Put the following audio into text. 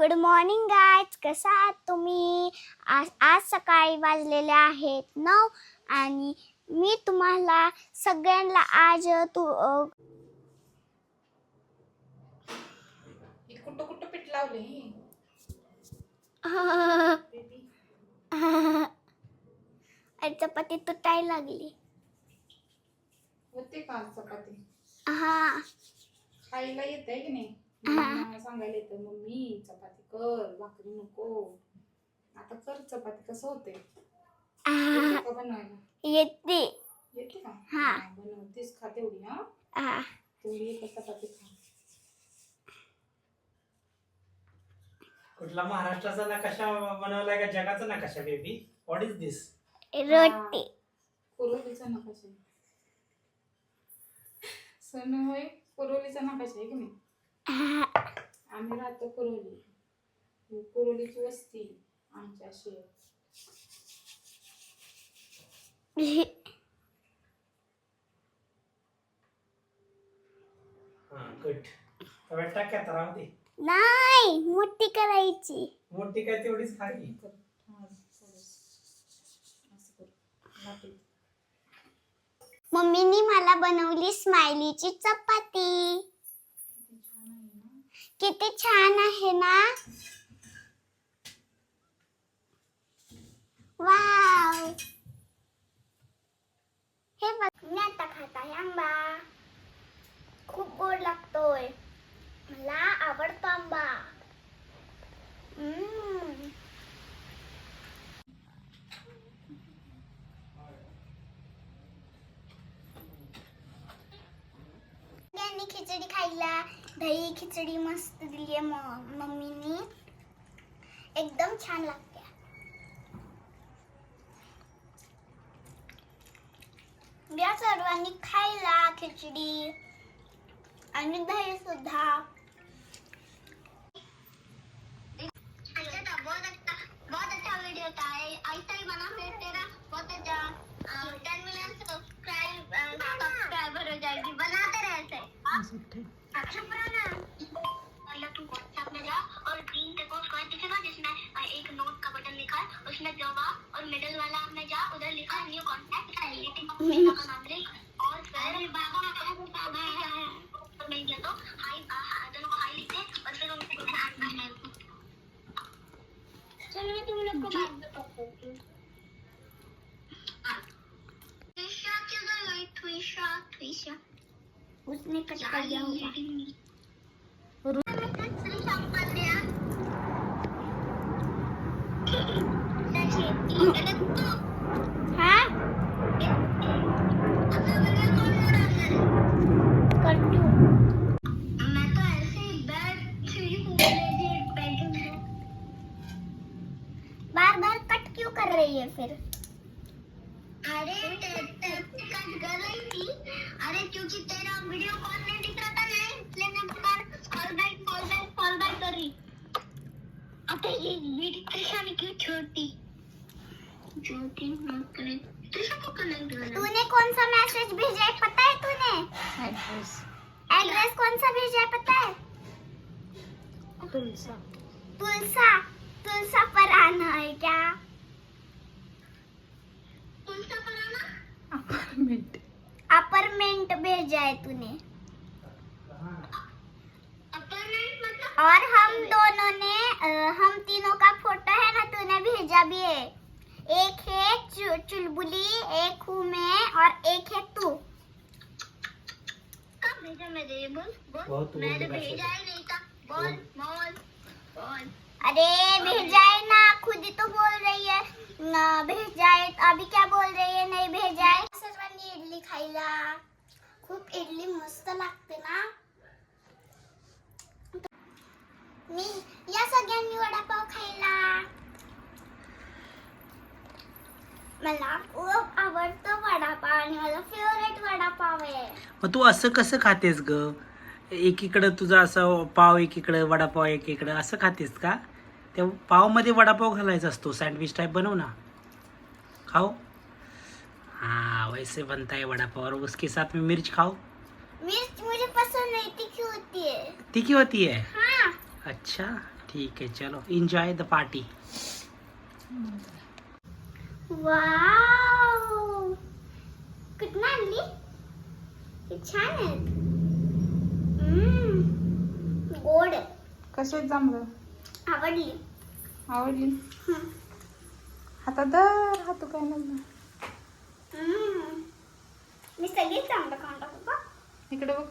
Good morning guys कसा आहात तुम्ही? आज आज सकाळी वाजलेले आहेत नऊ आणि मी तुम्हाला सगळ्यांना आज तू कुठं कुठं पीठ लावले चपाती तुटायला लागली. होते का चपाती? हा. खायला येते की नाही? मम्मीला सांगायला येतं मम्मी चपाती कर भाकरी नको. आता कर चपाती कसं होते येते का बनवायला? येते. येते का? हा. बनवतेस खा तेवढी हा? तेवढी एक चपाती खा. कुठला महाराष्ट्राचा नकाशा बनवलाय का? जगाचा नकाशा baby what is this roti. कुरोलीचा नकाशा आहे. सण होय कुरोलीचा नकाशा आहे की नाही. आम्ही राहतो कुरोली. कुरोलीची वस्ती आमच्या हा नाही मोठी करायची. मोठी काय तेवढीच खाली. मम्मीनी मला बनवली स्माइलीची चपाती. किती छान आहे ना? वाव! हे बघ मी आता खात आहे आंबा. खूप गोड लागतोय. मला आवडतो आंबा. हम्म. त्यांनी खिचडी खायला. दही खिचडी मस्त दिली आहे मम्मीनी एकदम छान लागते या सर्वांनी खायला खिचडी आणि दही सुद्धा। बहुत अच्छा बहुत अच्छा वीडियो था ऐसा ही बना फिर तेरा बहुत अच्छा। टेन मिलियन सब्सक्राइब सब्सक्राइबर हो जाएगी। बनाते रहे उसमें जवाब और मिडिल वाला आपने जा उधर लिखा न्यू कॉन्टैक्ट और फिर मिल गया तो हाई दोनों को हाई लिखते और फिर उनको चलो मैं तुम लोग को बात बताती हूँ। Trisha, Trisha, Trisha. उसने कट कर दिया हाँ? तो बैठ बार बार कट क्यों कर रही है फिर? अरे कट कर रही थी। अरे क्योंकि तेरा वीडियो कॉल नहीं दिख रहा था नहीं इसलिए मैं बार call back call back call back कर रही। अबे ये मेरी परेशानी क्यों छोटी? छोटी मत करे। को कनेक्ट करना तूने कौन सा मैसेज भेजा है? पता है तूने? एड्रेस एड्रेस कौन सा भेजा है? पता है? तुलसा तुलसा तुलसा पर आना है क्या तुलसा पर आना अपार्टमेंट अपार्टमेंट भेजा है तूने। और हम दोनों ने हम तीनों का फ़ोटो है ना तूने भेजा भी है। एक है चु, चुलबुली एक हूँ मैं और एक है तू। कब भेजा मैंने बोल बोल। मैंने भेजा ही नहीं था। बोल बोल। बोल अरे भेजा है ना खुद ही तो बोल रही है। ना भेजा है अभी क्या बोल रही है? इडली खायला. खूप इडली मस्त लागते ना. मी या सगळ्यांनी वडापाव खायला. मला खूप आवडतो वडापाव आणि माझा फेवरेट वडापाव आहे. मग तू असं कसं खातेस ग? एकीकडं तुझा असं पाव एकीकडं वडापाव एकीकडं असं खातेस का? त्या पावमध्ये वडापाव घालायचा असतो सँडविच टाईप बनव ना. खाऊ? हाँ वैसे बनता है वडापाव और उसके साथ में मिर्च खाओ। मिर्च मुझे पसंद नहीं तीखी होती है। तीखी होती है? हाँ। अच्छा ठीक आहे चलो एन्जॉय द पार्टी हे छान हम्म, गोड कसे जमलं? आवडली. आवडली. हातात दर हातू काय नाही. हम्म. मी सगळी चांगलं खाऊन टाकू का इकडे बघ.